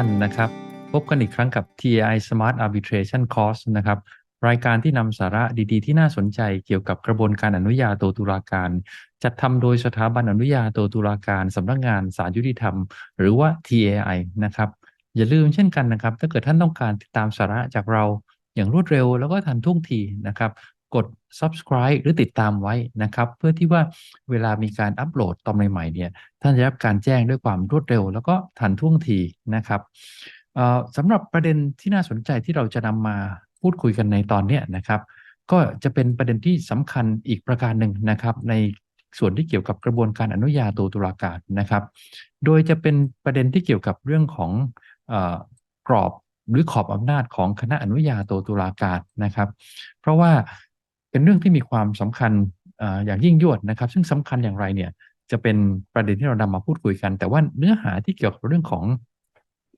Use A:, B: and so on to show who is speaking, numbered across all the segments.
A: ท่านนะครับ พบกันอีกครั้งกับ TAI Smart Arbitration Course นะครับ รายการที่นำสาระดีๆ ที่น่าสนใจเกี่ยวกับกระบวนการอนุญาโตตุลาการ จัดทำโดยสถาบันอนุญาโตตุลาการสำนักงานศาลยุติธรรม หรือว่า TAI นะครับ อย่าลืมเช่นกันนะครับ ถ้าเกิดท่านต้องการติดตามสาระจากเราอย่างรวดเร็วแล้วก็ทันท่วงทีนะครับ กด subscribe หรือติดตามไว้นะครับ เพื่อที่ว่าเวลามีการอัปโหลดตอนใหม่ๆเนี่ยท่านจะรับการแจ้งด้วยความรวดเร็ว แล้วก็ทันท่วงทีนะครับสำหรับประเด็นที่น่าสนใจที่เราจะนำมาพูดคุยกันในตอนนี้นะครับ ก็จะเป็นประเด็นที่สำคัญอีกประการหนึ่งนะครับ ในส่วนที่เกี่ยวกับกระบวนการอนุญาโตตุลาการนะครับ โดยจะเป็นประเด็นที่เกี่ยวกับเรื่องของอกรอบหรือขอบอำนาจของคณะอนุญาโตตุลาการนะครับ เพราะว่า เป็นเรื่องที่มีความสำคัญอย่างยิ่งยวดนะครับ ซึ่งสำคัญอย่างไรเนี่ยจะเป็นประเด็นที่เรานำมาพูดคุยกัน แต่ว่าเนื้อหาที่เกี่ยวกับเรื่องของ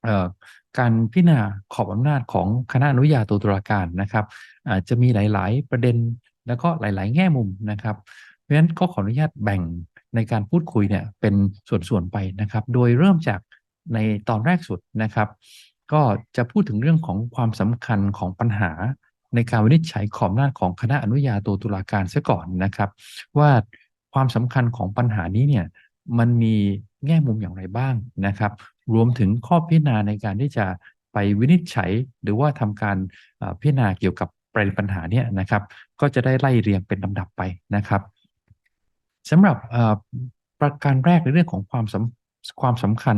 A: อการพิจารณาขอบอำนาจของคณะอนุญาโตตุลาการนะครับอาจจะมีหลาย ๆ ประเด็นแล้วก็หลาย ๆ แง่มุมนะครับ เพราะฉะนั้นก็ขออนุญาตแบ่งในการพูดคุยเนี่ยเป็นส่วน ๆ ไปนะครับ โดยเริ่มจากในตอนแรกสุดนะครับ ก็จะพูดถึงเรื่องของความสำคัญของปัญหา ในการวินิจฉัยขอบอำนาของคณะอนุญาโตตุลาการซะก่อนนะครับ ว่าความสำคัญของปัญหานี้เนี่ยมันมีแง่มุมอย่างไรบ้างนะครับ รวมถึงข้อพิจารณาในการที่จะไปวินิจฉัย หรือว่าทำการพิจารณาเกี่ยวกับประเด็นปัญหาเนี่ยนะครับ ก็จะได้ไล่เรียงเป็นลำดับไปนะครับสำหรับประการแรกในเรื่องของความสำความสำคัญ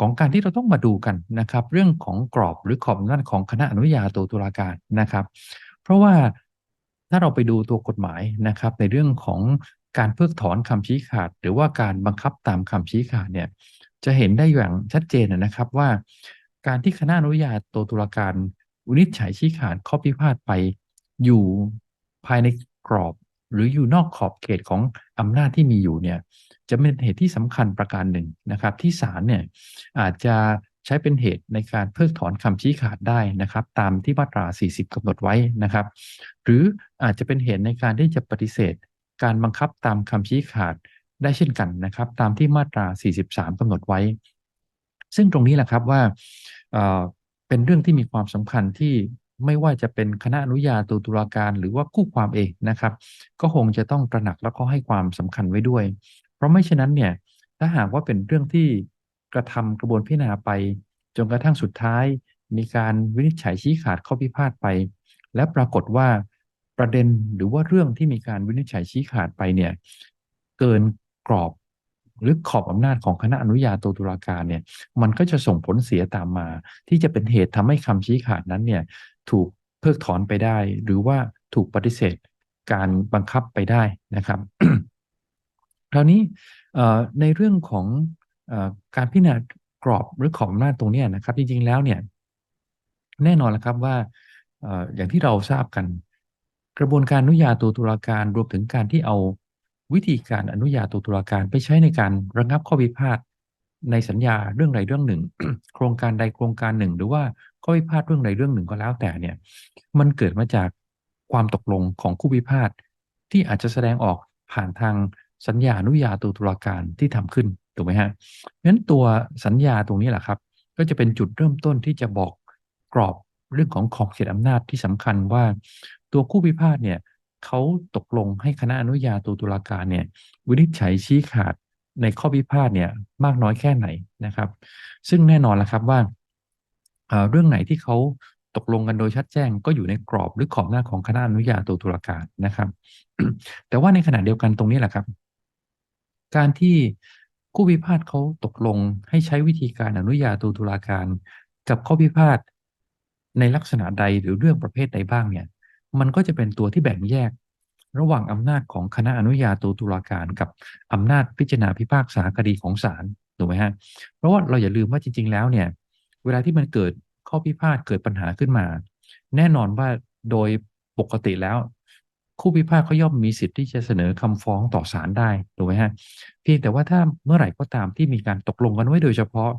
A: ของการที่เราต้องมาดูกันนะครับ เรื่องของกรอบหรือขอบอำนาจของคณะอนุญาโตตุลาการนะครับ เพราะว่าถ้าเราไปดูตัวกฎหมายนะครับ ในเรื่องของการเพิกถอนคำชี้ขาด หรือว่าการบังคับตามคำชี้ขาดเนี่ยจะเห็นได้อย่างชัดเจนนะครับว่า การที่คณะอนุญาโตตุลาการวินิจฉัยชี้ขาดข้อพิพาทไปอยู่ภายในกรอบ หรืออยู่นอกขอบเขตของอำนาจที่มีอยู่เนี่ยจะเป็นเหตุที่สำคัญประการหนึ่งนะครับ ที่ศาลเนี่ยอาจจะใช้เป็นเหตุในการเพิกถอนคำชี้ขาดได้นะครับ ตามที่มาตรา 40กำหนดไว้นะครับ หรืออาจจะเป็นเหตุในการที่จะปฏิเสธ การบังคับตามคำชี้ขาดได้เช่นกันนะครับ ตามที่มาตรา 43กำหนดไว้ ซึ่งตรงนี้แหละครับว่าเเป็นเรื่องที่มีความสำคัญที่ ไม่ว่าจะเป็นคณะอนุญาโตตุลาการหรือว่าคู่ความเองนะครับ ก็คงจะต้องตระหนักแล้วก็ให้ความสำคัญไว้ด้วย เพราะไม่เช่นนั้นเนี่ยถ้าหากว่าเป็นเรื่องที่กระทำกระบวนพิจารณาไป จนกระทั่งสุดท้าย มีการวินิจฉัยชี้ขาดข้อพิพาทไป และปรากฏว่าประเด็นหรือว่าเรื่องที่มีการวินิจฉัยชี้ขาดไปเนี่ยเกินกรอบหรือขอบอำนาจของคณะอนุญาโตตุลาการเนี่ยมันก็จะส่งผลเสียตามมา ที่จะเป็นเหตุทำให้คำชี้ขาดนั้นเนี่ย ถูกเพิกถอนไปได้ หรือว่าถูกปฏิเสธการบังคับไปได้นะครับคราวนี้ในเรื่องของอการพิจารณากรอบหรือขอบอำนาจตรงนี้นะครับ จริงๆแล้วเนี่ยแน่นอนแล้วครับว่าอออย่างที่เราทราบกัน กระบวนการอนุญาโตตุลาการรวมถึงการที่เอาวิธีการอนุญาโตตุลาการไปใช้ในการระงับข้อพิพาท ในสัญญาเรื่องใดเรื่องหนึ่ง โครงการใดโครงการหนึ่ง หรือว่าข้อพิพาทเรื่องใดเรื่องหนึ่งก็แล้วแต่เนี่ย มันเกิดมาจากความตกลงของคู่พิพาทที่อาจจะแสดงออกผ่านทางสัญญาอนุญาโตตุลาการที่ทำขึ้นถูกไหมฮะงั้นตัวสัญญาตรงนี้แหละครับ ก็จะเป็นจุดเริ่มต้นที่จะบอกกรอบเรื่องของขอบเขตอำนาจที่สำคัญว่า ตัวคู่พิพาทเนี่ยเขาตกลงให้คณะอนุญาโตตุลาการเนี่ยวินิจฉัยชี้ขาด ในข้อพิพาทเนี่ยมากน้อยแค่ไหนนะครับ ซึ่งแน่นอนแล้วครับว่าเรื่องไหนที่เขาตกลงกันโดยชัดแจ้งก็อยู่ในกรอบหรือขอบหน้าของคณะอนุญาโตตุลาการนะครับ แต่ว่าในขณะเดียวกันตรงนี้แหละครับ การที่คู่พิพาทเขาตกลงให้ใช้วิธีการอนุญาโตตุลาการ กับข้อพิพาทในลักษณะใดหรือเรื่องประเภทใดบ้างเนี่ย มันก็จะเป็นตัวที่แบ่งแยก ระหว่างอำนาจของคณะอนุญาโตตุลาการกับอำนาจพิจารณาพิพากษาคดีของศาลถูกไหมฮะเพราะว่าเราอย่าลืมว่าจริง ๆ แล้วเนี่ยเวลาที่มันเกิดข้อพิพาทเกิดปัญหาขึ้นมา แน่นอนว่าโดยปกติแล้ว คู่พิพาทเขาย่อมมีสิทธิ์ที่จะเสนอคำฟ้องต่อศาลได้ถูกไหมฮะเพียงแต่ว่าถ้าเมื่อไหร่ก็ตามที่มีการตกลงกันไว้โดยเฉพาะ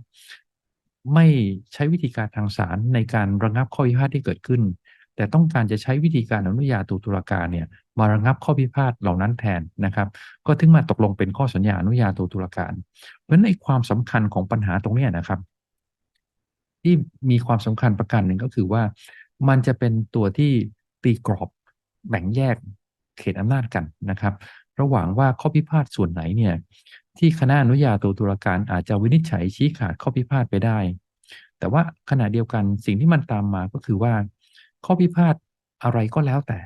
A: ไม่ใช้วิธีการทางศาลในการระงับข้อพิพาทที่เกิดขึ้นแต่ต้องการจะใช้วิธีการอนุญาโตตุลาการเนี่ย มาระงับข้อพิพาทเหล่านั้นแทนนะครับ ก็ถึงมาตกลงเป็นข้อสัญญาอนุญาโตตุลาการ เพราะฉะนั้นในความสำคัญของปัญหาตรงนี้นะครับ ที่มีความสำคัญประการหนึ่งก็คือว่า มันจะเป็นตัวที่ตีกรอบแบ่งแยกเขตอำนาจกันนะครับ ระหว่างว่าข้อพิพาทส่วนไหนเนี่ยที่คณะอนุญาโตตุลาการอาจจะวินิจฉัยชี้ขาดข้อพิพาทไปได้ แต่ว่าขณะเดียวกันสิ่งที่มันตามมาก็คือว่า ข้อพิพาทอะไรก็แล้วแต่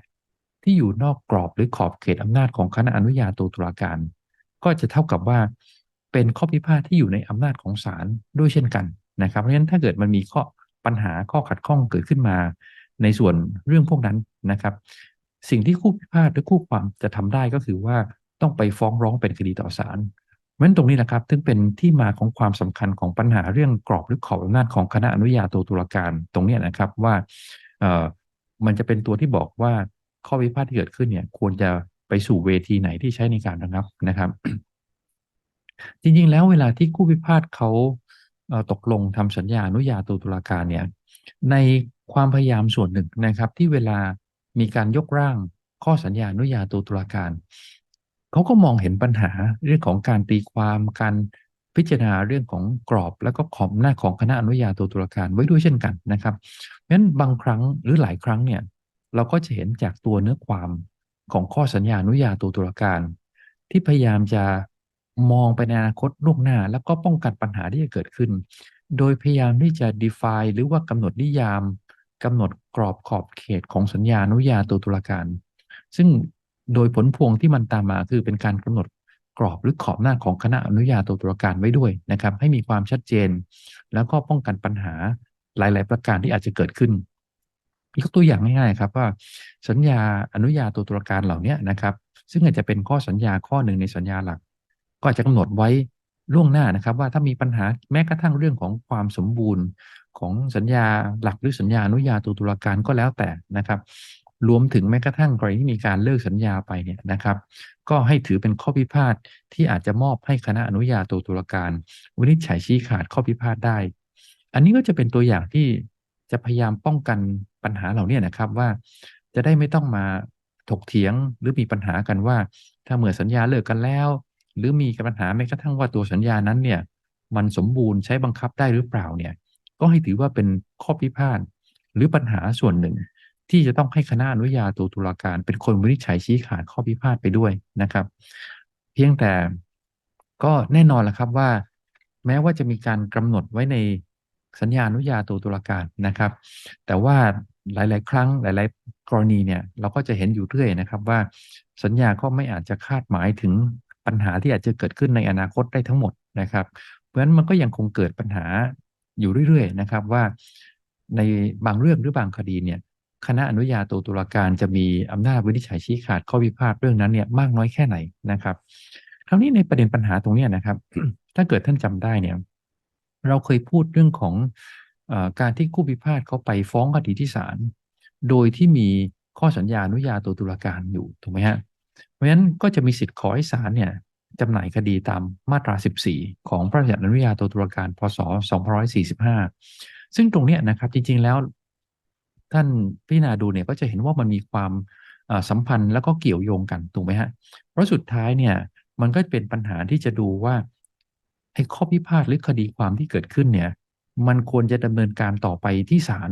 A: ที่อยู่นอกกรอบหรือขอบเขตอำนาจของคณะอนุญาโตตุลาการ ก็จะเท่ากับว่าเป็นข้อพิพาทที่อยู่ในอำนาจของศาลด้วยเช่นกันนะครับ เพราะฉะนั้นถ้าเกิดมันมีข้อปัญหาข้อขัดข้องเกิดขึ้นมา ในส่วนเรื่องพวกนั้นนะครับ สิ่งที่คู่พิพาทหรือคู่ความจะทำได้ก็คือว่าต้องไปฟ้องร้องเป็นคดีต่อศาลเพราะฉะนั้นตรงนี้นะครับถึงเป็นที่มาของความสำคัญของปัญหาเรื่องกรอบหรือขอบอำนาจของคณะอนุญาโตตุลาการตรงนี้นะครับว่าเอ่อมันจะเป็นตัวที่บอกว่า ข้อพิพาทที่เกิดขึ้นเนี่ย ควรจะไปสู่เวทีไหนที่ใช้ในการระงับนะครับ จริงๆ แล้วเวลาที่คู่พิพาทเขาตกลงทำสัญญาอนุญาโตตุลาการเนี่ย ในความพยายามส่วนหนึ่งนะครับ ที่เวลามีการยกร่างข้อสัญญาอนุญาโตตุลาการเขาก็มองเห็นปัญหาเรื่องของการตีความการพิจารณาเรื่องของกรอบแล้วก็ขอบหน้าของคณะอนุญาโตตุลาการไว้ด้วยเช่นกันนะครับเพราะฉะนั้นบางครั้งหรือหลายครั้งเนี่ย เราก็จะเห็นจากตัวเนื้อความของข้อสัญญาอนุญาโตตุลาการ ที่พยายามจะมองไปในอนาคตล่วงหน้า แล้วก็ป้องกันปัญหาที่จะเกิดขึ้น โดยพยายามที่จะ define หรือว่ากำหนดนิยามกำหนดกรอบขอบเขตของสัญญาอนุญาโตตุลาการ ซึ่งโดยผลพวงที่มันตามมาคือเป็นการกำหนดกรอบหรือขอบหน้าของคณะอนุญาโตตุลาการไว้ด้วยนะครับ ให้มีความชัดเจน แล้วก็ป้องกันปัญหาหลาย ๆ ประการที่อาจจะเกิดขึ้น ยกตัวอย่างง่ายๆครับว่าสัญญาอนุญาโตตุลาการเหล่านี้นะครับ ซึ่งอาจจะเป็นข้อสัญญาข้อหนึ่งในสัญญาหลัก ก็อาจจะกำหนดไว้ล่วงหน้านะครับ ว่าถ้ามีปัญหาแม้กระทั่งเรื่องของความสมบูรณ์ของสัญญาหลักหรือสัญญาอนุญาโตตุลาการก็แล้วแต่นะครับ รวมถึงแม้กระทั่งกรณีที่มีการเลิกสัญญาไปเนี่ยนะครับ ก็ให้ถือเป็นข้อพิพาทที่อาจจะมอบให้คณะอนุญาโตตุลาการ วินิจฉัยชี้ขาดข้อพิพาทได้ อันนี้ก็จะเป็นตัวอย่างที่จะพยายามป้องกัน ปัญหาเหล่านี้นะครับว่า จะได้ไม่ต้องมาถกเถียงหรือมีปัญหากันว่า ถ้าเมื่อสัญญาเลิกกันแล้ว หรือมีปัญหาแม้กระทั่งว่าตัวสัญญานั้นเนี่ยมันสมบูรณ์ใช้บังคับได้หรือเปล่าเนี่ยก็ให้ถือว่าเป็นข้อพิพาทหรือปัญหาส่วนหนึ่ง ที่จะต้องให้คณะอนุญาโตตุลาการ เป็นคนวินิจฉัยชี้ขาดข้อพิพาทไปด้วยนะครับ เพียงแต่ก็แน่นอนละครับว่า แม้ว่าจะมีการกำหนดไว้ในสัญญาอนุญาโตตุลาการนะครับ แต่ว่า หลาย ๆ ครั้งหลาย ๆ กรณีเนี่ยเราก็จะเห็นอยู่เรื่อยนะครับว่าสัญญาก็ไม่อาจจะคาดหมายถึงปัญหาที่อาจจะเกิดขึ้นในอนาคตได้ทั้งหมดนะครับ เพราะฉะนั้นมันก็ยังคงเกิดปัญหาอยู่เรื่อย ๆ นะครับว่าในบางเรื่องหรือบางคดีเนี่ยคณะอนุญาโตตุลาการจะมีอำนาจวินิจฉัยชี้ขาดข้อพิพาทเรื่องนั้นเนี่ยมากน้อยแค่ไหนนะครับคราวนี้ในประเด็นปัญหาตรงนี้นะครับ ถ้าเกิดท่านจำได้เนี่ย เราเคยพูดเรื่องของ การที่คู่พิพาทเขาไปฟ้องคดีที่ศาลโดยที่มีข้อสัญญาอนุญาโตตุลาการอยู่ถูกไหมฮะเพราะฉะนั้นก็จะมีสิทธิ์ขอให้ศาลเนี่ยจำหน่ายคดีตามมาตรา 14 ของพระราชบัญญัติอนุญาโตตุลาการพศ 2545 ซึ่งตรงนี้นะครับจริงๆแล้วท่านพิจารณาดูเนี่ยก็จะเห็นว่ามันมีความสัมพันธ์แล้วก็เกี่ยวโยงกันถูกไหมฮะเพราะสุดท้ายเนี่ยมันก็เป็นปัญหาที่จะดูว่าไอ้ข้อพิพาทหรือคดีความที่เกิดขึ้นเนี่ย มันควรจะดำเนินการต่อไปที่ศาล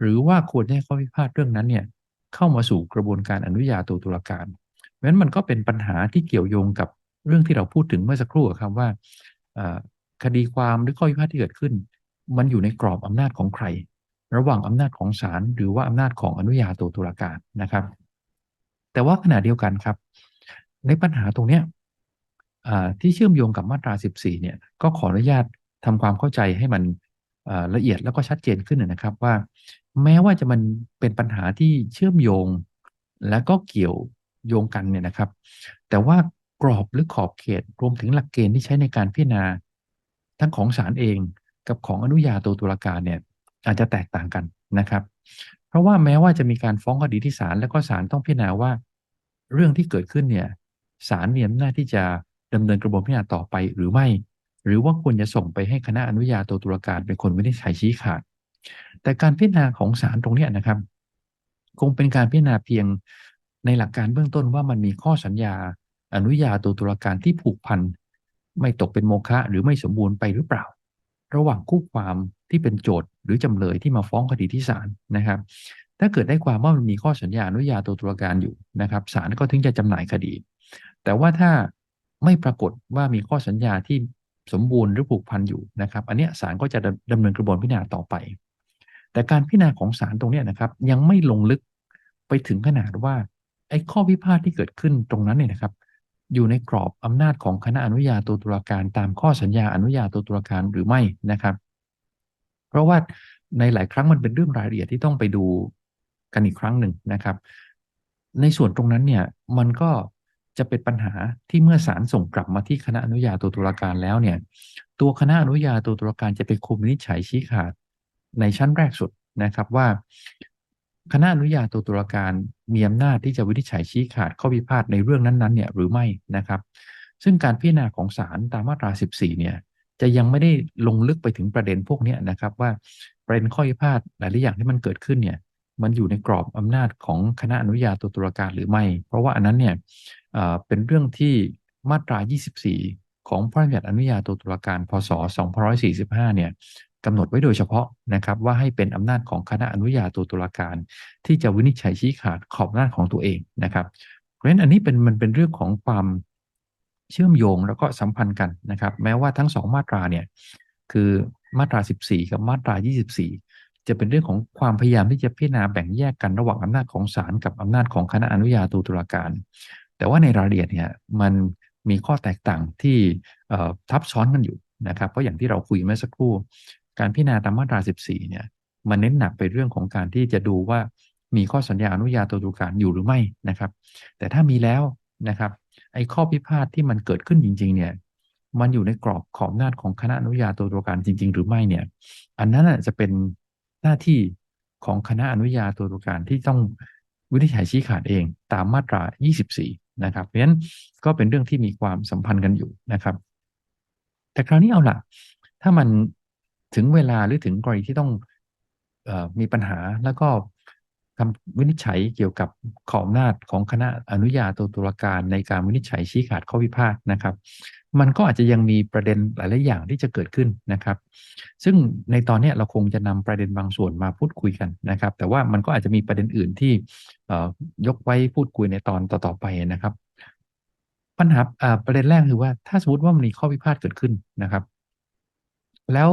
A: หรือว่าควรให้ข้อพิพาทเรื่องนั้นเนี่ยเข้ามาสู่กระบวนการอนุญาโตตุลาการเพราะฉะนั้นมันก็เป็นปัญหาที่เกี่ยวโยงกับเรื่องที่เราพูดถึงเมื่อสักครู่ครับว่าคดีความหรือข้อพิพาทที่เกิดขึ้น มันอยู่ในกรอบอำนาจของใคร ระหว่างอำนาจของศาลหรือว่าอำนาจของอนุญาโตตุลาการนะครับ แต่ว่าขณะเดียวกันครับ ในปัญหาตรงเนี้ยที่เชื่อมโยงกับมาตรา 14 เนี่ย ก็ขออนุญาตทำความเข้าใจให้มัน ละเอียดแล้วก็ชัดเจนขึ้นนะครับว่า แม้ว่าจะมันเป็นปัญหาที่เชื่อมโยง และก็เกี่ยวโยงกันเนี่ยนะครับ แต่ว่ากรอบหรือขอบเขตรวมถึงหลักเกณฑ์ที่ใช้ในการพิจารณา ทั้งของศาลเองกับของอนุญาโตตุลาการเนี่ยอาจจะแตกต่างกันนะครับ เพราะว่าแม้ว่าจะมีการฟ้องคดีที่ศาลแล้วก็ศาลต้องพิจารณาว่า เรื่องที่เกิดขึ้นเนี่ยศาลมีอำนาจที่จะดำเนินกระบวนการพิจารณาต่อไปหรือไม่ หรือว่าควรจะส่งไปให้คณะอนุญาโตตุลาการเป็นคนวินิจฉัยชี้ขาด แต่การพิจารณาของศาลตรงนี้นะครับ คงเป็นการพิจารณาเพียงในหลักการเบื้องต้นว่ามันมีข้อสัญญา อนุญาโตตุลาการที่ผูกพันไม่ตกเป็นโมฆะหรือไม่สมบูรณ์ไปหรือเปล่า ระหว่างคู่ความที่เป็นโจทย์หรือจำเลยที่มาฟ้องคดีที่ศาลนะครับ ถ้าเกิดได้ความว่ามันมีข้อสัญญาอนุญาโตตุลาการอยู่นะครับศาลก็ถึงจะจำหน่ายคดี แต่ว่าถ้าไม่ปรากฏว่ามีข้อสัญญาที่ สมบูรณ์หรือผูกพันอยู่นะครับ อันนี้ศาลก็จะดำเนินกระบวนพิจารณาต่อไป แต่การพิจารณาของศาลตรงนี้นะครับ ยังไม่ลงลึกไปถึงขนาดว่าไอ้ข้อพิพาทที่เกิดขึ้นตรงนั้นเนี่ยนะครับ อยู่ในกรอบอำนาจของคณะอนุญาโตตุลาการ ตามข้อสัญญาอนุญาโตตุลาการหรือไม่นะครับ เพราะว่าในหลายครั้งมันเป็นเรื่องรายละเอียดที่ต้องไปดูกันอีกครั้งหนึ่งนะครับ ในส่วนตรงนั้นเนี่ยมันก็ จะเป็นปัญหาที่เมื่อศาลส่งกลับมาที่คณะอนุญาโตตุลาการแล้วเนี่ย ตัวคณะอนุญาโตตุลาการจะไปคุมวินิจฉัยชี้ขาดในชั้นแรกสุดนะครับว่า คณะอนุญาโตตุลาการมีอำนาจที่จะวินิจฉัยชี้ขาดข้อพิพาทในเรื่องนั้นๆเนี่ยหรือไม่นะครับ ซึ่งการพิจารณาของศาลตามมาตรา 14 เนี่ยจะยังไม่ได้ลงลึกไปถึงประเด็นพวกนี้นะครับว่าประเด็นข้อพิพาทหลายๆอย่างที่มันเกิดขึ้นเนี่ย มันอยู่ในกรอบอำนาจของคณะอนุญาโตตุลาการหรือไม่ เพราะว่าอันนั้นเนี่ยเป็นเรื่องที่มาตรา 24 ของพระราชบัญญัติอนุญาโตตุลาการ พศ 2545 เนี่ยกำหนดไว้โดยเฉพาะนะครับว่าให้เป็นอำนาจของคณะอนุญาโตตุลาการ ที่จะวินิจฉัยชี้ขาดขอบอำนาจของตัวเองนะครับ เพราะฉะนั้นอันนี้เป็นมันเป็นเรื่องของความเชื่อมโยงแล้วก็สัมพันธ์กันนะครับ แม้ว่าทั้งสองมาตราเนี่ยคือมาตรา 14 กับมาตรา 24 จะเป็นเรื่องของความพยายามที่จะพิจารณาแบ่งแยกกันระหว่างอำนาจของศาลกับอำนาจของคณะอนุญาโตตุลาการ แต่ว่าในรายละเอียดเนี่ยมันมีข้อแตกต่างที่ทับซ้อนกันอยู่นะครับเพราะอย่างที่เราคุยเมื่อสักครู่ การพิจารณาตามมาตรา 14 เนี่ยมันเน้นหนักไปเรื่องของการที่จะดูว่ามีข้อสัญญาอนุญาโตตุลาการอยู่หรือไม่นะครับ แต่ถ้ามีแล้วนะครับไอ้ข้อพิพาทที่มันเกิดขึ้นจริง ๆ เนี่ยมันอยู่ในกรอบขอบนาจของคณะอนุญาโตตุลาการจริง ๆ หรือไม่เนี่ย อันนั้นจะเป็น หน้าที่ของคณะอนุญาโตตุลาการที่ต้องวินิจฉัยชี้ขาดเองตามมาตรา 24 นะครับ เพราะฉะนั้นก็เป็นเรื่องที่มีความสัมพันธ์กันอยู่นะครับ แต่คราวนี้เอาล่ะ ถ้ามันถึงเวลาหรือถึงกรณีที่ต้องออมีปัญหาแล้วก็ คำวินิจฉัยเกี่ยวกับขอบอำนาจของคณะอนุญาโตตุลาการในการวินิจฉัยชี้ขาดข้อพิพาทนะครับ มันก็อาจจะยังมีประเด็นหลายๆอย่างที่จะเกิดขึ้นนะครับ ซึ่งในตอนนี้เราคงจะนำประเด็นบางส่วนมาพูดคุยกันนะครับ แต่ว่ามันก็อาจจะมีประเด็นอื่นที่ยกไว้พูดคุยในตอนต่อๆไปนะครับ ปัญหาประเด็นแรกคือว่าถ้าสมมติว่ามันมีข้อพิพาทเกิดขึ้นนะครับ แล้ว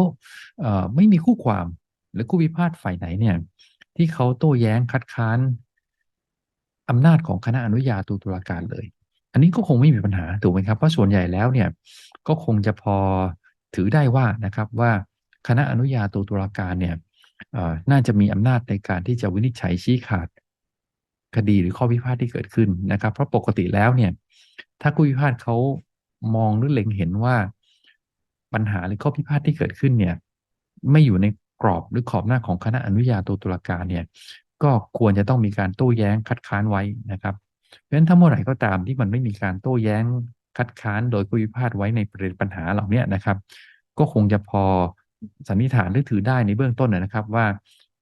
A: ไม่มีคู่ความหรือคู่พิพาทฝ่ายไหนเนี่ย ที่เขาโต้แย้งคัดค้านอำนาจของคณะอนุญาโตตุลาการเลย อันนี้ก็คงไม่มีปัญหาถูกไหมครับ เพราะส่วนใหญ่แล้วเนี่ยก็คงจะพอถือได้ว่านะครับว่าคณะอนุญาโตตุลาการเนี่ยน่าจะมีอำนาจในการที่จะวินิจฉัยชี้ขาดคดีหรือข้อพิพาทที่เกิดขึ้นนะครับ เพราะปกติแล้วเนี่ย ถ้าผู้พิพาทเขามองหรือเล็งเห็นว่าปัญหาหรือข้อพิพาทที่เกิดขึ้นเนี่ย ไม่อยู่ใน กรอบหรือขอบหน้าของคณะอนุญาโตตุลาการเนี่ยก็ควรจะต้องมีการโต้แย้งคัดค้านไว้นะครับ เพราะฉะนั้นถ้าเมื่อไหร่ก็ตามที่มันไม่มีการโต้แย้งคัดค้านโดยผู้พิพาทไว้ในประเด็นปัญหาเหล่านี้นะครับ ก็คงจะพอสันนิษฐานหรือถือได้ในเบื้องต้นนะครับว่า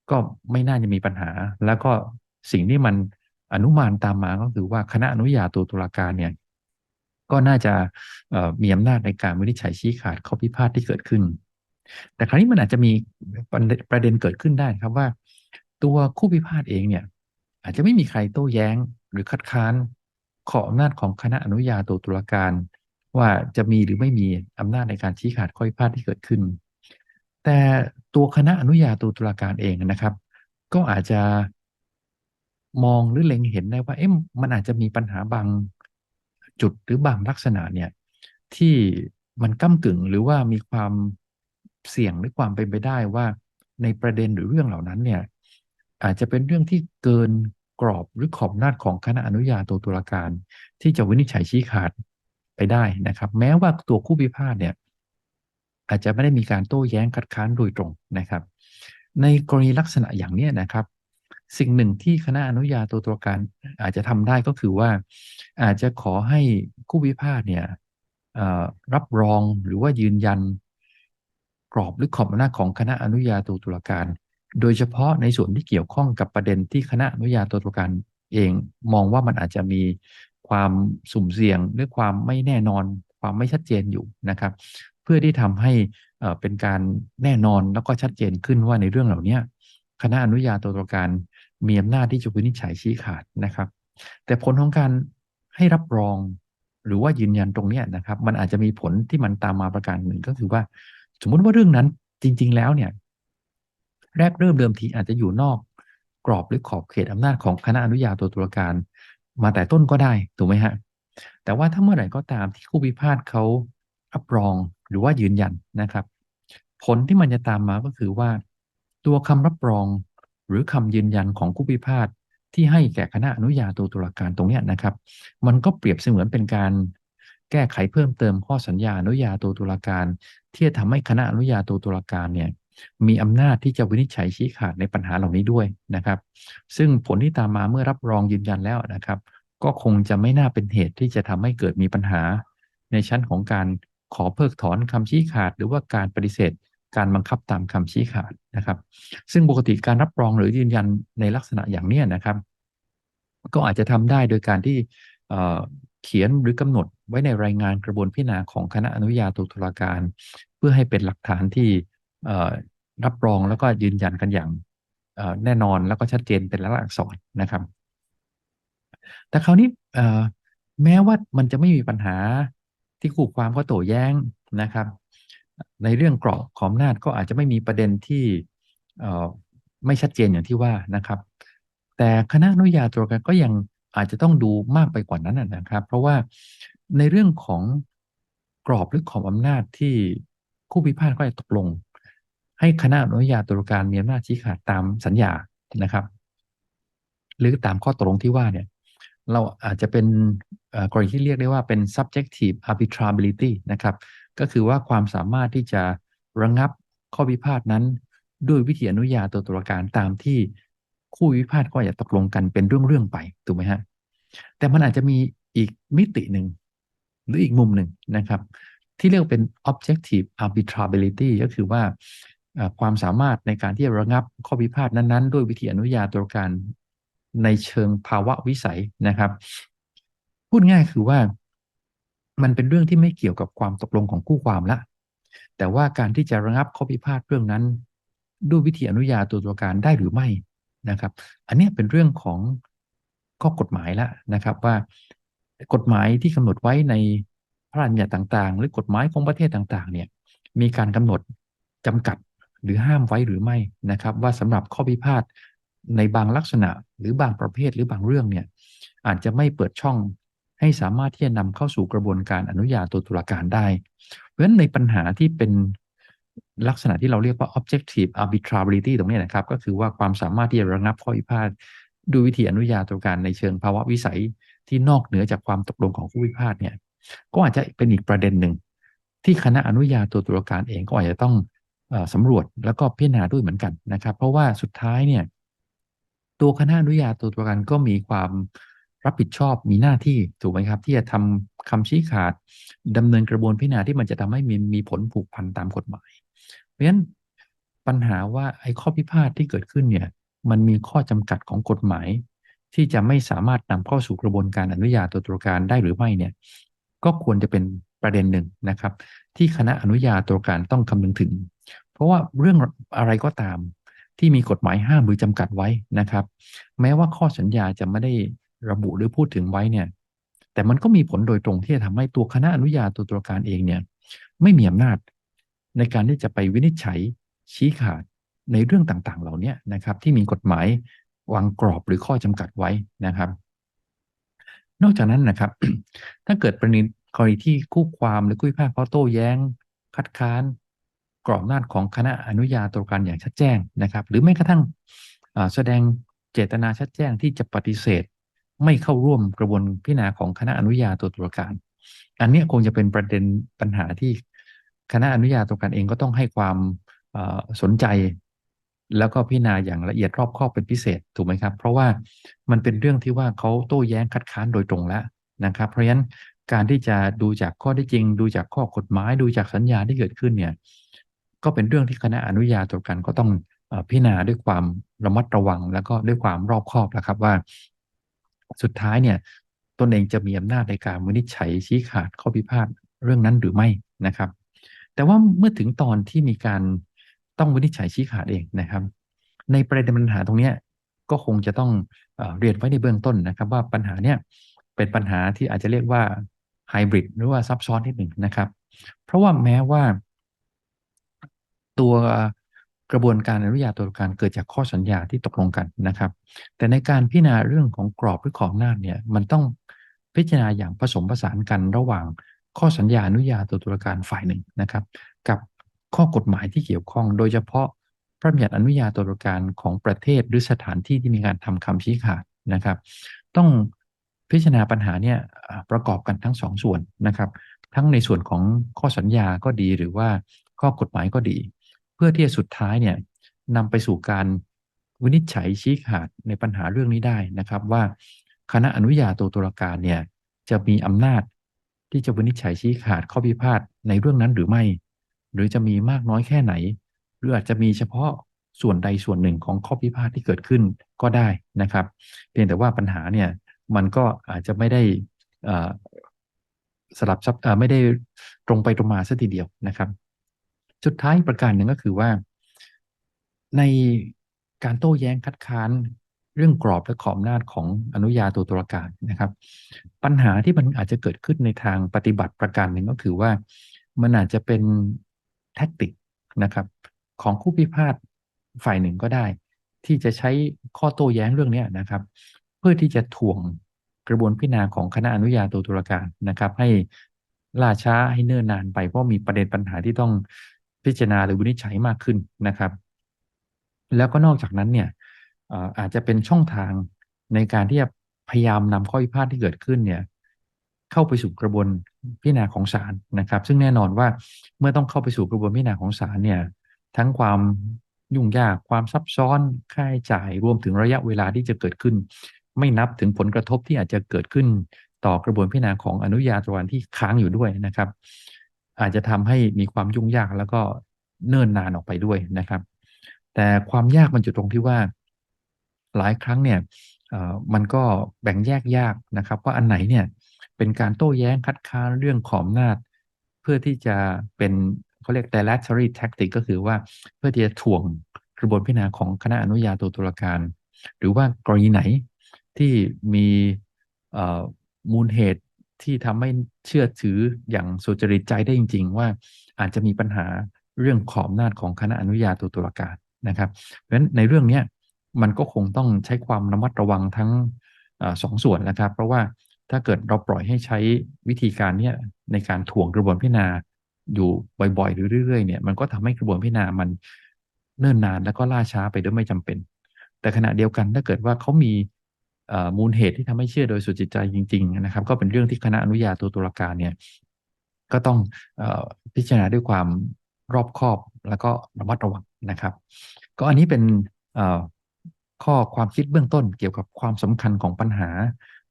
A: ก็ไม่น่าจะมีปัญหา แล้วก็สิ่งที่มันอนุมานตามมาก็คือว่าคณะอนุญาโตตุลาการเนี่ยก็น่าจะมีอำนาจในการวินิจฉัยชี้ขาดข้อพิพาทที่เกิดขึ้น แต่คราวนี้มันอาจจะมีประเด็นเกิดขึ้นได้ครับว่า ตัวคู่พิพาทเองเนี่ย อาจจะไม่มีใครโต้แย้งหรือคัดค้านขออำนาจของคณะอนุญาโตตุลาการ ว่าจะมีหรือไม่มีอำนาจในการชี้ขาดข้อพิพาทที่เกิดขึ้น แต่ตัวคณะอนุญาโตตุลาการเองนะครับ ก็อาจจะมองหรือเล็งเห็นได้ว่าเอ๊ะมันอาจจะมีปัญหาบางจุดหรือบางลักษณะเนี่ยที่มันก้ากึ่งหรือว่ามีความ เสี่ยงหรือความเป็นไปได้ว่า ในประเด็นหรือเรื่องเหล่านั้นเนี่ยอาจจะเป็นเรื่องที่เกินกรอบหรือขอบนาจของคณะอนุญาโตตุลาการ ที่จะวินิจฉัยชี้ขาดไปได้นะครับ แม้ว่าตัวคู่พิพาทเนี่ยอาจจะไม่ได้มีการโต้แย้งคัดค้านโดยตรงนะครับ ในกรณีลักษณะอย่างนี้นะครับ สิ่งหนึ่งที่คณะอนุญาโตตุลาการอาจจะทำได้ก็คือว่า อาจจะขอให้คู่พิพาทเนี่ยรับรองหรือว่ายืนยัน กรอบหรือขอบอำนาจของคณะอนุญาโตตุลาการ โดยเฉพาะในส่วนที่เกี่ยวข้องกับประเด็นที่คณะอนุญาโตตุลาการเอง มองว่ามันอาจจะมีความสุ่มเสี่ยงหรือความไม่แน่นอน ความไม่ชัดเจนอยู่นะครับ เพื่อที่ทำให้เป็นการแน่นอนแล้วก็ชัดเจนขึ้นว่าในเรื่องเหล่านี้คณะอนุญาโตตุลาการมีอำนาจที่จะวินิจฉัยชี้ขาดนะครับ แต่ผลของการให้รับรองหรือว่ายืนยันตรงนี้นะครับ มันอาจจะมีผลที่มันตามมาประการหนึ่งก็คือว่า สมมุติว่าเรื่องนั้นจริง ๆ แล้วเนี่ย แรกเริ่มเดิมทีอาจจะอยู่นอก กรอบหรือขอบเขตอำนาจของคณะอนุญาโตตุลาการ มาแต่ต้นก็ได้ถูกไหมฮะแต่ว่าถ้าเมื่อไหร่ก็ตามที่ผู้พิพาทเขารับรองหรือว่ายืนยันนะครับ ผลที่มันจะตามมาก็คือว่า ตัวคำรับรอง หรือคำยืนยันของผู้พิพาทที่ให้แก่คณะอนุญาโตตุลาการตรงนี้นะครับ มันก็เปรียบเสมือนเป็นการแก้ไขเพิ่มเติมข้อสัญญาอนุญาโตตุลาการ ที่จะทำให้คณะอนุญาโตตุลาการเนี่ยมีอำนาจที่จะวินิจฉัยชี้ขาดในปัญหาเหล่านี้ด้วยนะครับ ซึ่งผลที่ตามมาเมื่อรับรองยืนยันแล้วนะครับ ก็คงจะไม่น่าเป็นเหตุที่จะทำให้เกิดมีปัญหา ในชั้นของการขอเพิกถอนคำชี้ขาด หรือว่าการปฏิเสธ การบังคับตามคำชี้ขาดนะครับ ซึ่งปกติการรับรองหรือยืนยันในลักษณะอย่างเนี้ยนะครับ ก็อาจจะทำได้โดยการที่เเขียนหรือกำหนดไว้ในรายงานกระบวนพิจารณาของคณะอนุญาโตตุลาการ เพื่อให้เป็นหลักฐานที่รับรองแล้วก็ยืนยันกันอย่างแน่นอนแล้วก็ชัดเจนเป็นลักษณะอักษรนะครับ แต่คราวนี้แม้ว่ามันจะไม่มีปัญหาที่คู่ความก็โต้แย้งนะครับ ในเรื่องกรอบของอำนาจก็อาจจะไม่มีประเด็นที่ไม่ชัดเจนอย่างที่ว่านะครับ แต่คณะนุญาตตุลาการก็ยังอาจจะต้องดูมากไปกว่านั้นนะนะครับ เพราะว่าในเรื่องของกรอบหรือขอบอำนาจที่ คู่พิพาทก็จะตกลง ให้คณะอนุญาโตตุลาการมีอำนาจชี้ขาดตามสัญญานะครับ หรือตามข้อตกลงที่ว่าเนี่ย เราอาจจะเป็นกรณีที่เรียกได้ว่าเป็น subjective arbitrability นะครับ ก็คือว่าความสามารถที่จะระงับข้อพิพาทนั้น ด้วยวิธีอนุญาโตตุลาการตามที่คู่พิพาทก็อยากตกลงกันเป็นเรื่องๆไปถูกไหมฮะแต่มันอาจจะมีอีกมิติหนึ่งหรืออีกมุมหนึ่งนะครับ ที่เรียกเป็น objective arbitrability ก็คือว่าความสามารถในการที่จะระงับข้อพิพาทนั้น ๆ ด้วยวิธีอนุญาโตตุลาการในเชิงภาวะวิสัยนะครับ พูดง่ายคือว่า มันเป็นเรื่องที่ไม่เกี่ยวกับความตกลงของคู่ความละแต่ว่าการที่จะระงับข้อพิพาทเรื่องนั้น ด้วยวิธีอนุญาโตตุลาการได้หรือไม่นะครับ อันนี้เป็นเรื่องของข้อกฎหมายล้วนะครับว่ากฎหมายที่กำหนดไว้ใน พระราชบัญญัติต่างๆ หรือกฎหมายของประเทศต่างๆ เนี่ยมีการกำหนดจำกัดหรือห้ามไว้หรือไม่นะครับ ว่าสำหรับข้อพิพาทในบางลักษณะหรือบางประเภทหรือบางเรื่องเนี่ยอาจจะไม่เปิดช่องให้สามารถที่จะนำเข้าสู่กระบวนการอนุญาโตตุลาการได้ เพราะฉะนั้นในปัญหาที่เป็นลักษณะที่เราเรียกว่า objective arbitrability ตรงนี้นะครับ ก็คือว่าความสามารถที่จะระงับข้อพิพาทด้วยวิธีอนุญาโตตุลาการในเชิงภาวะวิสัยที่นอกเหนือจากความตกลงของผู้พิพาทเนี่ย ก็อาจจะเป็นอีกประเด็นหนึ่งที่คณะอนุญาโตตุลาการเองก็อาจจะต้องสำรวจแล้วก็พิจารณาด้วยเหมือนกันนะครับ เพราะว่าสุดท้ายเนี่ยตัวคณะอนุญาโตตุลาการก็มีความรับผิดชอบมีหน้าที่ถูกไหมครับ ที่จะทำคำชี้ขาดดำเนินกระบวนพิจารณาที่มันจะทำให้มีมีผลผูกพันตามกฎหมาย เพราะฉะนั้นปัญหาว่าไอ้ข้อพิพาทที่เกิดขึ้นเนี่ยมันมีข้อจำกัดของกฎหมาย ที่จะไม่สามารถนำเข้าสู่กระบวนการอนุญาโตตุลาการได้หรือไม่เนี่ย ก็ควรจะเป็นประเด็นหนึ่งนะครับ ที่คณะอนุญาโตตุลาการต้องคำนึงถึง เพราะว่าเรื่องอะไรก็ตาม ที่มีกฎหมายห้ามหรือจำกัดไว้นะครับ แม้ว่าข้อสัญญาจะไม่ได้ระบุหรือพูดถึงไว้เนี่ยแต่มันก็มีผลโดยตรงที่จะทำให้ตัวคณะอนุญาโตตุลาการเองเนี่ยไม่มีอำนาจ ในการที่จะไปวินิจฉัยชี้ขาดในเรื่องต่างๆ เหล่านี้นะครับ ที่มีกฎหมายวางกรอบหรือข้อจำกัดไว้นะครับ นอกจากนั้นนะครับ ถ้าเกิดประเด็นกรณีที่คู่ความหรือคู่พิพาทเขาโต้แย้ง คัดค้าน กรอบนาจของคณะอนุญาโตตุลาการอย่างชัดแจ้งนะครับ หรือแม้กระทั่งแสดงเจตนาชัดแจ้งที่จะปฏิเสธ ไม่เข้าร่วมกระบวนพิจารณาของคณะอนุญาโตตุลาการ อันนี้คงจะเป็นประเด็นปัญหาที่คณะอนุญาโตตุลาการเองก็ต้องให้ความสนใจ แล้วก็พิจารณาอย่างละเอียดรอบคอบเป็นพิเศษถูกไหมครับ เพราะว่ามันเป็นเรื่องที่ว่าเขาโต้แย้งคัดค้านโดยตรงแล้วนะครับ เพราะฉะนั้นการที่จะดูจากข้อที่จริง ดูจากข้อกฎหมาย ดูจากสัญญาที่เกิดขึ้นเนี่ยก็เป็นเรื่องที่คณะอนุญาโตตุลาการก็ต้องพิจารณาด้วยความระมัดระวัง แล้วก็ด้วยความรอบคอบแล้วครับว่า สุดท้ายเนี่ยตนเองจะมีอำนาจในการวินิจฉัยชี้ขาดข้อพิพาทเรื่องนั้นหรือไม่นะครับ แต่ว่าเมื่อถึงตอนที่มีการ ต้องวินิจฉัยชี้ขาดเองนะครับ ในประเด็นปัญหาตรงนี้ก็คงจะต้องเอเรียนไว้ในเบื้องต้นนะครับว่าปัญหาเนี้ยเป็นปัญหาที่อาจจะเรียกว่าไฮบริดหรือว่าซับซ้อนนิดหนึ่งนะครับ เพราะว่าแม้ว่า ตัวกระบวนการอนุญาโตตุลาการเกิดจากข้อสัญญาที่ตกลงกันนะครับ แต่ในการพิจารณาเรื่องของกรอบหรือของอำนาเนี่ยมันต้องพิจารณาอย่างผสมผสานกันระหว่างข้อสัญญาอนุญาโตตุลาการฝ่ายหนึ่งนะครับ กับ ข้อกฎหมายที่เกี่ยวข้อง โดยเฉพาะพระบัญญัติอนุญาโตตุลาการของประเทศหรือสถานที่ที่มีการทำคำชี้ขาดนะครับ ต้องพิจารณาปัญหาเนี่ยประกอบกันทั้งสองส่วนนะครับ ทั้งในส่วนของข้อสัญญาก็ดีหรือว่าข้อกฎหมายก็ดี เพื่อที่จะสุดท้ายเนี่ยนำไปสู่การวินิจฉัยชี้ขาดในปัญหาเรื่องนี้ได้นะครับ ว่าคณะอนุญาโตตุลาการเนี่ยจะมีอำนาจที่จะวินิจฉัยชี้ขาดข้อพิพาทในเรื่องนั้นหรือไม่ หรือจะมีมากน้อยแค่ไหน หรืออาจจะมีเฉพาะส่วนใดส่วนหนึ่งของข้อพิพาทที่เกิดขึ้นก็ได้นะครับ เพียงแต่ว่าปัญหาเนี่ยมันก็อาจจะไม่ได้สลับซับไม่ได้ตรงไปตรงมาซะทีเดียวนะครับ สุดท้ายประการหนึ่งก็คือว่า ในการโต้แย้งคัดค้านเรื่องกรอบและขอบอำนาจของอนุญาโตตุลาการนะครับ ปัญหาที่มันอาจจะเกิดขึ้นในทางปฏิบัติประการหนึ่งก็คือว่า มันอาจจะเป็น แท็กติกนะครับ ของคู่พิพาทฝ่ายหนึ่งก็ได้ ที่จะใช้ข้อโต้แย้งเรื่องนี้นะครับ เพื่อที่จะถ่วงกระบวนพิจารณาของคณะอนุญาโตตุลาการนะครับ ให้ล่าช้าให้เนิ่นนานไปเพราะมีประเด็นปัญหาที่ต้องพิจารณาหรือวินิจฉัยมากขึ้นนะครับ แล้วก็นอกจากนั้นเนี่ยเอ่ออาจจะเป็นช่องทางในการที่จะพยายามนำข้อพิพาทที่เกิดขึ้นเนี่ย เข้าไปสู่กระบวนพิจารณาของศาลนะครับ ซึ่งแน่นอนว่าเมื่อต้องเข้าไปสู่กระบวนพิจารณาของศาลเนี่ยทั้งความยุ่งยากความซับซ้อนค่าใช้จ่ายรวมถึงระยะเวลาที่จะเกิดขึ้น ไม่นับถึงผลกระทบที่อาจจะเกิดขึ้นต่อกระบวนพิจารณาของอนุญาตวันที่ค้างอยู่ด้วยนะครับ อาจจะทำให้มีความยุ่งยากแล้วก็เนิ่นนานออกไปด้วยนะครับ แต่ความยากมันอยู่ตรงที่ว่า หลายครั้งเนี่ยมันก็แบ่งแยกยากนะครับ ว่าอันไหนเนี่ย เป็นการโต้แย้งคัดค้านเรื่องของอำนาจ เพื่อที่จะเป็นเขาเรียก dilatory tactic ก็คือว่าเพื่อที่จะถ่วงกระบวนพิจารณาของคณะอนุญาโตตุลาการ หรือว่ากรณีไหนที่มีมูลเหตุที่ทำให้เชื่อถืออย่างสุจริตใจได้จริง ๆ ว่าอาจจะมีปัญหาเรื่องขอบนาจของคณะอนุญาโตตุลาการนะครับ เพราะฉะนั้นในเรื่องนี้มันก็คงต้องใช้ความระมัดระวังทั้งอสองส่วนนะครับ เพราะว่า ถ้าเกิดเราปล่อยให้ใช้วิธีการเนี้ยในการถ่วงกระบวนพิจารณาอยู่บ่อยๆหรือเรื่อยๆเนี่ยมันก็ทำให้กระบวนพิจารณามันเนิ่นนานแล้วก็ล่าช้าไปโดยไม่จำเป็น แต่ขณะเดียวกันถ้าเกิดว่าเขามีมูลเหตุที่ทำให้เชื่อโดยสุจิตใจจริง ๆ นะครับ ก็เป็นเรื่องที่คณะอนุญาโตตุลาการเนี่ยก็ต้องอพิจารณาด้วยความรอบคอบแล้วก็ระมัดระวังนะครับ ก็อันนี้เป็นข้อความคิดเบื้องต้นเกี่ยวกับความสำคัญของปัญหา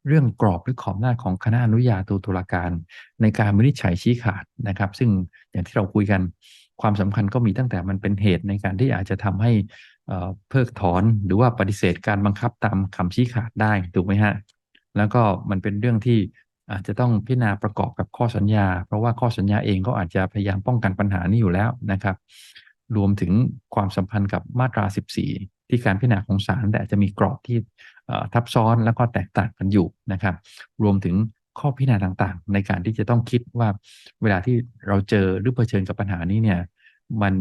A: เรื่องกรอบหรือขอบอำนาของคณะอนุญาโตตุลาการ ในการวินิจฉัยชี้ขาดนะครับ ซึ่งอย่างที่เราคุยกันความสำคัญก็มีตั้งแต่มันเป็นเหตุในการที่อาจจะทำให้เพิกถอนหรือว่าปฏิเสธการบังคับตามคำชี้ขาดได้ถูกไหมฮะแล้วก็มันเป็นเรื่องที่อาจจะต้องพิจารณาประกอบกับข้อสัญญา เพราะว่าข้อสัญญาเองก็อาจจะพยายามป้องกันปัญหานี้อยู่แล้วนะครับ รวมถึงความสัมพันธ์กับมาตรา 14 ที่การพิจารณาของศาลแต่อาจจะมีกรอบที่ ทับซ้อนแล้วก็แตกต่างกันอยู่นะครับ รวมถึงข้อพิจารณาต่างๆ ในการที่จะต้องคิดว่าเวลาที่เราเจอหรือเผชิญกับปัญหานี้เนี่ยมัน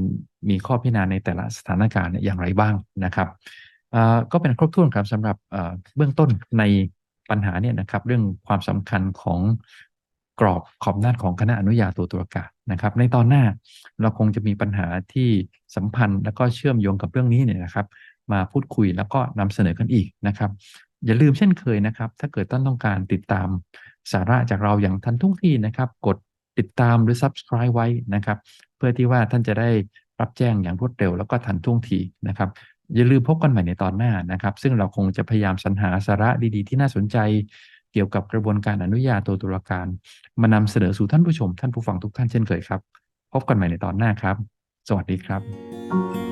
A: มีข้อพิจารณาในแต่ละสถานการณ์อย่างไรบ้างนะครับก็เป็นครบถ้วนครับสำหรับเบื้องต้นในปัญหาเนี่ยนะครับ เรื่องความสำคัญของกรอบขอบนาจของคณะอนุญาโตตุลาการนะครับ ในตอนหน้าเราคงจะมีปัญหาที่สัมพันธ์แล้วก็เชื่อมโยงกับเรื่องนี้เนี่ยนะครับ มาพูดคุยแล้วก็นำเสนอกันอีกนะครับ อย่าลืมเช่นเคยนะครับ ถ้าเกิดท่านต้องการติดตามสาระจากเราอย่างทันท่วงทีนะครับ กดติดตามหรือ subscribe ไว้นะครับ เพื่อที่ว่าท่านจะได้รับแจ้งอย่างรวดเร็วแล้วก็ทันท่วงทีนะครับ อย่าลืมพบกันใหม่ในตอนหน้านะครับ ซึ่งเราคงจะพยายามสรรหาสาระดีๆ ที่น่าสนใจเกี่ยวกับกระบวนการอนุญาโตตุลาการมานำเสนอสู่ท่านผู้ชม ท่านผู้ฟังทุกท่านเช่นเคยครับ พบกันใหม่ในตอนหน้าครับ สวัสดีครับ